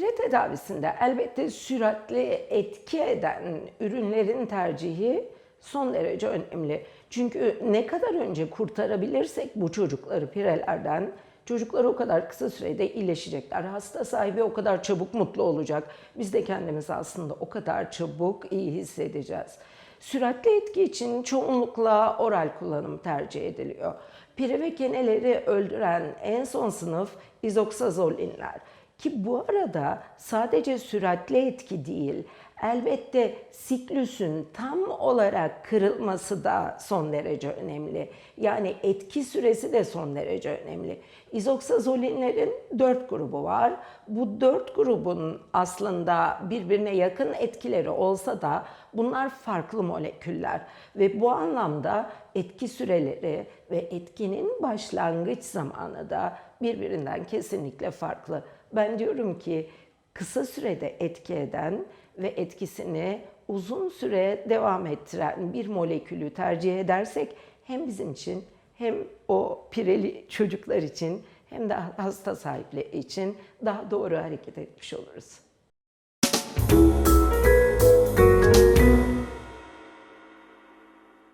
tedavisinde elbette süratli etki eden ürünlerin tercihi son derece önemli. Çünkü ne kadar önce kurtarabilirsek bu çocukları pirelerden, çocuklar o kadar kısa sürede iyileşecekler. Hasta sahibi o kadar çabuk mutlu olacak. Biz de kendimizi aslında o kadar çabuk iyi hissedeceğiz. Süratli etki için çoğunlukla oral kullanım tercih ediliyor. Pire ve keneleri öldüren en son sınıf izoksazolinler. Ki bu arada sadece süratli etki değil, elbette siklüsün tam olarak kırılması da son derece önemli. Yani etki süresi de son derece önemli. İzoksazolinlerin dört grubu var. Bu dört grubun aslında birbirine yakın etkileri olsa da bunlar farklı moleküller ve bu anlamda etki süreleri ve etkinin başlangıç zamanı da birbirinden kesinlikle farklı. Ben diyorum ki kısa sürede etki eden ve etkisini uzun süre devam ettiren bir molekülü tercih edersek hem bizim için hem o pireli çocuklar için hem de hasta sahipleri için daha doğru hareket etmiş oluruz.